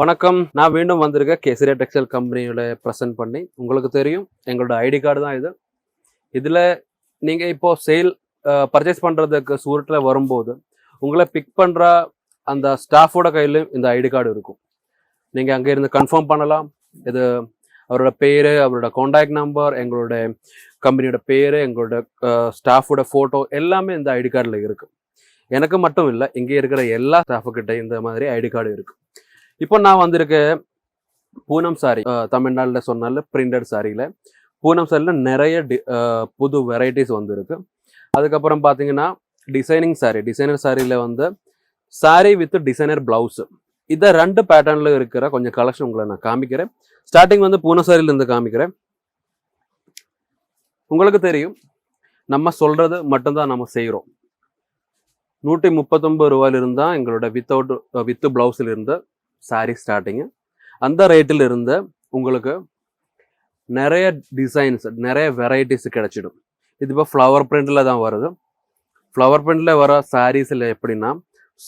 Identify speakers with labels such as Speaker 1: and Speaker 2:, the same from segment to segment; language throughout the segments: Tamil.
Speaker 1: வணக்கம். நான் மீண்டும் வந்திருக்கேன் கேசரியா டெக்ஸ்டைல் கம்பெனியோட ப்ரெசென்ட் பண்ணி உங்களுக்கு தெரியும். எங்களோட ஐடி கார்டு தான் இது. இதில் நீங்கள் இப்போது சேல் பர்ச்சேஸ் பண்ணுறதுக்கு சூரத்தில் வரும்போது உங்களை பிக் பண்ணுற அந்த ஸ்டாஃபோட கையிலும் இந்த ஐடி கார்டு இருக்கும். நீங்கள் அங்கே இருந்து கன்ஃபார்ம் பண்ணலாம். இது அவரோட பேர் அவரோட காண்டாக்ட் நம்பர் எங்களோட கம்பெனியோட பேர் எங்களோட ஸ்டாஃபோட ஃபோட்டோ எல்லாமே இந்த ஐடி கார்டில் இருக்குது எனக்கு மட்டும் இல்லை இங்கே இருக்கிற எல்லா ஸ்டாஃபுக்கிட்ட இந்த மாதிரி ஐடி கார்டு இருக்குது இப்போ நான் வந்திருக்க பூனம் சாரி தமிழ்நாட்டில் சொன்னால பிரிண்டட் சாரியில் பூனம் சாரியில் நிறைய டி- புது வெரைட்டிஸ் வந்துருக்கு. அதுக்கப்புறம் பார்த்தீங்கன்னா டிசைனிங் சாரி டிசைனர் சாரியில் வந்து சாரி வித் டிசைனர் பிளவுஸ் இதை ரெண்டு பேட்டர்னில் இருக்கிற கொஞ்சம் கலெக்ஷன் உங்களை நான் காமிக்கிறேன். ஸ்டார்டிங் வந்து பூனம் சாரியிலேருந்து காமிக்கிறேன். உங்களுக்கு தெரியும் நம்ம சொல்கிறது மட்டும்தான் நம்ம செய்கிறோம் நூற்றி முப்பத்தொம்பது ரூபாயிலிருந்து எங்களோட வித்தவுட் வித்து பிளவுஸில் இருந்து சாரீ ஸ்டார்டிங்கு அந்த ரேட்டில் இருந்து உங்களுக்கு நிறைய டிசைன்ஸ் நிறைய வெரைட்டிஸ் கிடைச்சிடும். இது இப்போ ஃப்ளவர் பிரிண்டில் தான் வருது. ஃப்ளவர் பிரிண்டில் வர சாரீஸில் எப்படின்னா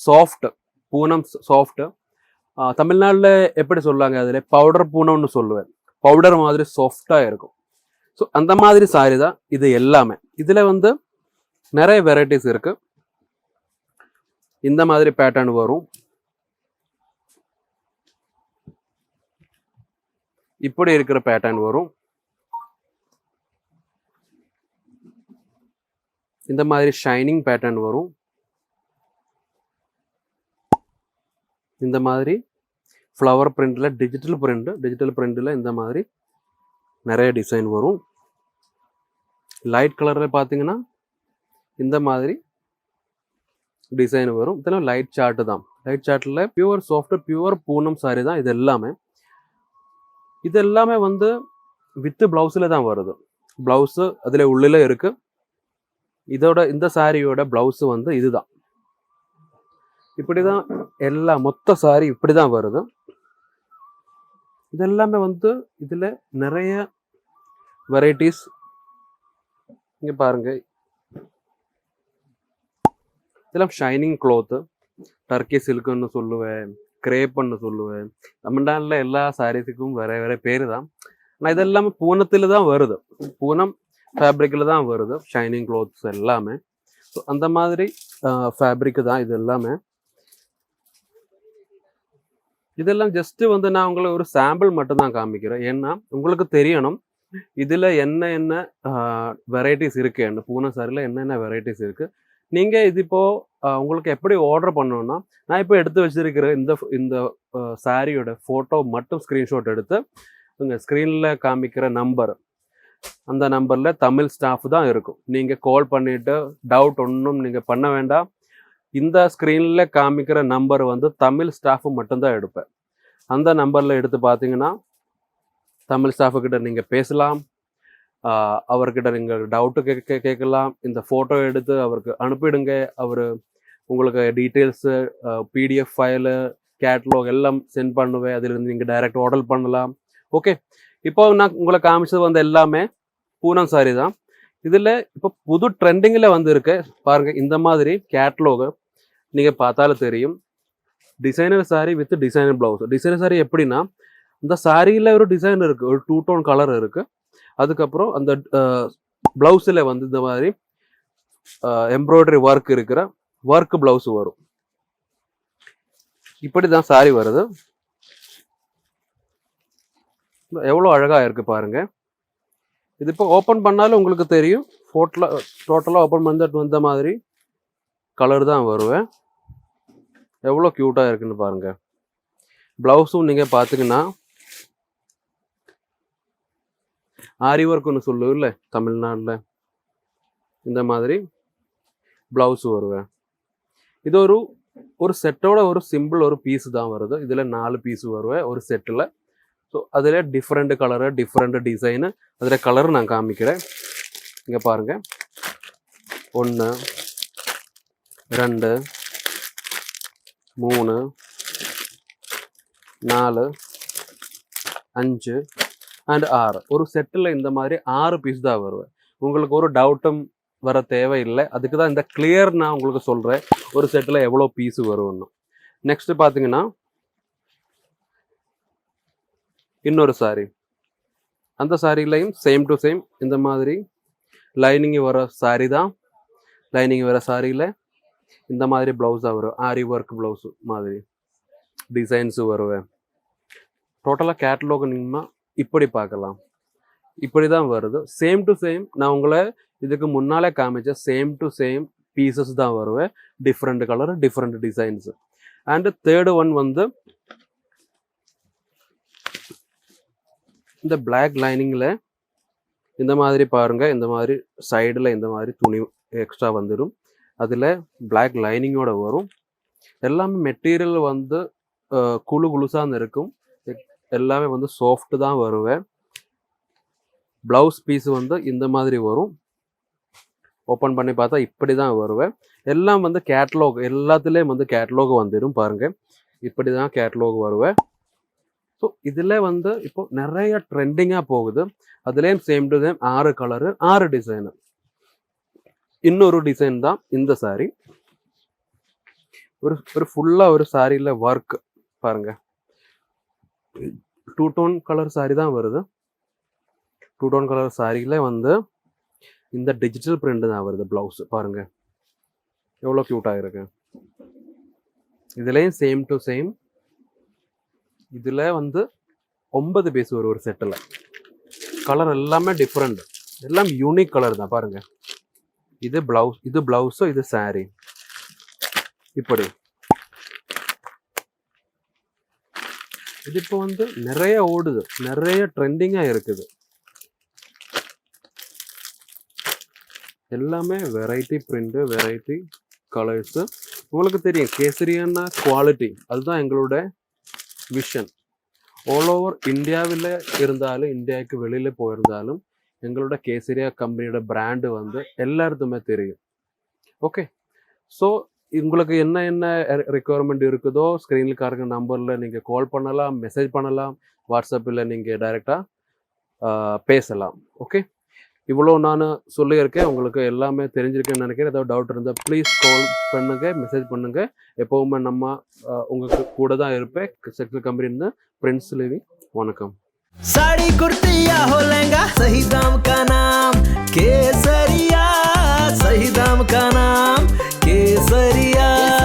Speaker 1: சாஃப்ட் பூனம் சாஃப்ட் தமிழ்நாட்டில் எப்படி சொல்லுவாங்க அதில்? பவுடர் பூனம்னு சொல்லுவேன். பவுடர் மாதிரி சாஃப்டாக இருக்கும். ஸோ அந்த மாதிரி சாரி தான் இது எல்லாமே. இதில் வந்து நிறைய வெரைட்டிஸ் இருக்கு. இந்த மாதிரி பேட்டர்ன் வரும். இப்படி இருக்கிற பேட்டர்ன் வரும். இந்த மாதிரி ஷைனிங் பேட்டர்ன் வரும். இந்த மாதிரி ஃப்ளவர் பிரிண்டில் டிஜிட்டல் பிரிண்ட் டிஜிட்டல் பிரிண்டில் இந்த மாதிரி நிறைய டிசைன் வரும். லைட் கலரில் பார்த்தீங்கன்னா இந்த மாதிரி டிசைன் வரும். இதெல்லாம் லைட் சார்ட்டு தான். லைட் சார்ட்டில் pure soft pure Poonam sari தான் இது எல்லாமே. இது எல்லாமே வந்து வித்து பிளவுஸில் தான் வருது. ப்ளவுஸு அதில் உள்ளில் இருக்கு. இதோட இந்த சாரியோட ப்ளவுஸ் வந்து இதுதான். இப்படி தான் எல்லா மொத்த சாரி இப்படி தான் வருது. இதெல்லாமே வந்து இதில் நிறைய வெரைட்டிஸ் இங்கே பாருங்க. இதெல்லாம் ஷைனிங் க்ளோத்து டர்க்கி சில்க்குன்னு சொல்லுவேன். கிரேப்புன்னு சொல்லுவேன். தமிழ்நாட்டில் எல்லா சாரீஸுக்கும் வேற வேற பேர் தான் ஆனால் இதெல்லாமே பூனத்தில் தான் வருது. பூனம் ஃபேப்ரிக்கில் தான் வருது. ஷைனிங் க்ளோத்ஸ் எல்லாமே. ஸோ அந்த மாதிரி ஃபேப்ரிக் தான் இது எல்லாமே. இதெல்லாம் ஜஸ்ட் வந்து நான் உங்களுக்கு ஒரு சாம்பிள் மட்டும் தான் காமிக்கிறேன். ஏன்னா உங்களுக்கு தெரியணும். இதுல என்ன என்ன வெரைட்டிஸ் இருக்குன்னு பூனை சாரியில் என்னென்ன வெரைட்டிஸ் இருக்கு? நீங்கள் இது இப்போ உங்களுக்கு எப்படி ஆர்டர் பண்ணணும்னா நான் இப்போ எடுத்து வச்சிருக்கிற இந்த இந்த சாரியோட ஃபோட்டோ மட்டும் ஸ்க்ரீன்ஷாட் எடுத்து உங்கள் ஸ்க்ரீனில் காமிக்கிற நம்பர் அந்த நம்பரில் தமிழ் ஸ்டாஃப் தான் இருக்கும். நீங்கள் கால் பண்ணிவிட்டு டவுட் ஒன்றும் நீங்கள் பண்ண வேண்டாம். இந்த ஸ்க்ரீனில் காமிக்கிற நம்பர் வந்து தமிழ் ஸ்டாஃப் மட்டும்தான் எடுப்பேன். அந்த நம்பரில் எடுத்து பார்த்தீங்கன்னா தமிழ் ஸ்டாஃபுக்கிட்ட நீங்கள் பேசலாம். அவர்கிட்ட நீங்கள் டவுட்டு கேட்க கேட்கலாம். இந்த ஃபோட்டோ எடுத்து அவருக்கு அனுப்பிடுங்க. அவர் உங்களுக்கு டீட்டெயில்ஸு பிடிஎஃப் ஃபைலு கேட்லாக் எல்லாம் சென்ட் பண்ணுவேன். அதிலிருந்து நீங்கள் டைரக்ட் ஆர்டர் பண்ணலாம். ஓகே இப்போ நான் உங்களை காமிச்சது வந்து எல்லாமே பூனம் சாரி தான். இதில் இப்போ புது ட்ரெண்டிங்கில் வந்து இருக்கு பாருங்க இந்த மாதிரி கேட்லாகு நீங்கள் பார்த்தாலும் தெரியும். Designer sari with designer blouse designer sari எப்படின்னா இந்த சாரியில் ஒரு டிசைன் இருக்கு. ஒரு டூ டோன் கலர் இருக்கு. அதுக்கப்புறம் அந்த ப்ளவுஸில் வந்து இந்த மாதிரி எம்ப்ராய்டரி ஒர்க் இருக்கிற ஒர்க் ப்ளவுஸ் வரும். இப்படி தான் சாரி வருது. எவ்வளோ அழகாக இருக்குது பாருங்கள் இது இப்போ ஓப்பன் பண்ணாலும் உங்களுக்கு தெரியும். ஃபோட்டோல டோட்டலாக ஓப்பன் பண்ணிட்டு வந்த மாதிரி கலர் தான் வருவேன் எவ்வளோ க்யூட்டாக இருக்குன்னு பாருங்கள் ப்ளவுஸும் நீங்கள் பார்த்தீங்கன்னா ஆரி ஒர்க்குன்னு சொல்லுவில்ல தமிழ்நாட்டில். இந்த மாதிரி ப்ளவுஸ் வருவேன் இது ஒரு ஒரு செட்டோட ஒரு சிம்பிள் ஒரு பீஸ் தான் வருது. இதில் நாலு பீஸ் வருவேன் ஒரு செட்டில் ஸோ அதில் டிஃப்ரெண்ட் கலரு டிஃப்ரெண்ட் டிசைனு அதில் கலர் நான் காமிக்கிறேன். இங்கே பாருங்கள் ஒன்று ரெண்டு மூணு நாலு அஞ்சு அண்ட் ஆறு. ஒரு செட்டில் இந்த மாதிரி ஆறு பீஸ் தான் வருவேன். உங்களுக்கு ஒரு டவுட்டும் வர தேவையில்லை. அதுக்கு தான் இந்த கிளியர் நான் உங்களுக்கு சொல்கிறேன் ஒரு செட்டில் எவ்வளோ பீஸ் வரும்னு. நெக்ஸ்ட்டு பார்த்தீங்கன்னா இன்னொரு சாரீ அந்த சாரிலையும் சேம் டு சேம் இந்த மாதிரி லைனிங் வர சாரீ தான். லைனிங் வர சாரியில் இந்த மாதிரி ப்ளவுஸாக வரும். ஆரி ஒர்க் ப்ளவுஸ் மாதிரி. டிசைன்ஸு வருவேன். டோட்டலாக கேட்லாக் நீங்கள் இப்படி பார்க்கலாம். இப்படி தான் வருது. சேம் டு சேம் நான் உங்களை இதுக்கு முன்னாலே காமிச்ச சேம் டு சேம் பீசஸ் தான் வருவேன். Different colour different designs and third one வந்து இந்த பிளாக் லைனிங்கில் இந்த மாதிரி பாருங்க. இந்த மாதிரி சைடில் இந்த மாதிரி துணி எக்ஸ்ட்ரா வந்துடும். அதில் பிளாக் லைனிங்கோட வரும். எல்லாமே மெட்டீரியல் வந்து குழு குழுசாக இருக்கும். எல்லாமே வந்து சாஃப்ட் தான் வருவேன். ப்ளவுஸ் பீஸ் வந்து இந்த மாதிரி வரும். ஓப்பன் பண்ணி பார்த்தா இப்படி தான் வருவேன். எல்லாம் வந்து கேட்லாக் எல்லாத்துலேயும் வந்து கேட்லாக் வந்துடும் பாருங்கள் இப்படி தான் கேட்லாக் வருவேன். ஸோ இதில் வந்து இப்போ நிறைய ட்ரெண்டிங்காக போகுது. அதுலேயும் சேம் டு சேம் ஆறு கலரு ஆறு டிசைனு இன்னொரு டிசைன் தான் இந்த saree. ஒரு ஒரு ஃபுல்லாக ஒரு சாரியில் ஒர்க் பாருங்கள் டூ டோன் கலர் சாரீ தான் வருது. டூ டோன் கலர் சாரியில் வந்து இந்த டிஜிட்டல் பிரிண்ட் தான் வருது ப்ளவுஸ் பாருங்கள் எவ்வளோ க்யூட்டாக இருக்கு. இதுலேயும் சேம் டு சேம் இதில் வந்து ஒன்பது பீஸ் வரும் ஒரு செட்டில் கலர் எல்லாமே டிஃப்ரெண்ட் எல்லாம் யூனிக் கலர் தான். பாருங்கள் இது ப்ளவுஸ் இது ப்ளவுஸும் இது சாரீ இப்படி. இது இப்போ வந்து நிறைய ஓடுது. நிறைய ட்ரெண்டிங்காக இருக்குது. எல்லாமே வெரைட்டி பிரிண்ட்டு வெரைட்டி கலர்ஸு உங்களுக்கு தெரியும் கேசரியான குவாலிட்டி அதுதான் எங்களோட விஷன் ஆல் ஓவர் இந்தியாவில் இருந்தாலும் இந்தியாவுக்கு வெளியில் போயிருந்தாலும் எங்களோட கேசரியா கம்பெனியோட பிராண்டு வந்து எல்லாருக்குமே தெரியும். ஓகே ஸோ உங்களுக்கு என்ன என்ன ரெக்குவயர்மெண்ட் இருக்குதோ ஸ்க்ரீனில் காருங்க நம்பரில் நீங்கள் கால் பண்ணலாம் மெசேஜ் பண்ணலாம் வாட்ஸ்அப்பில் நீங்கள் டைரெக்டாக பேசலாம் ஓகே இவ்வளோ நான் சொல்லியிருக்கேன் உங்களுக்கு எல்லாமே தெரிஞ்சிருக்கேன்னு நினைக்கிறேன் ஏதாவது டவுட் இருந்தால் ப்ளீஸ் கால் பண்ணுங்க மெசேஜ் பண்ணுங்க எப்போவுமே நம்ம ஆஹ், உங்களுக்கு கூட தான் இருப்பேன் செக்ஷன் கம்பெனி பிரின்ஸ் லிவிங் வணக்கம்
Speaker 2: साड़ी कुर्ती या हो लहंगा सही दाम का नाम केसरिया सही दाम का नाम empresarial.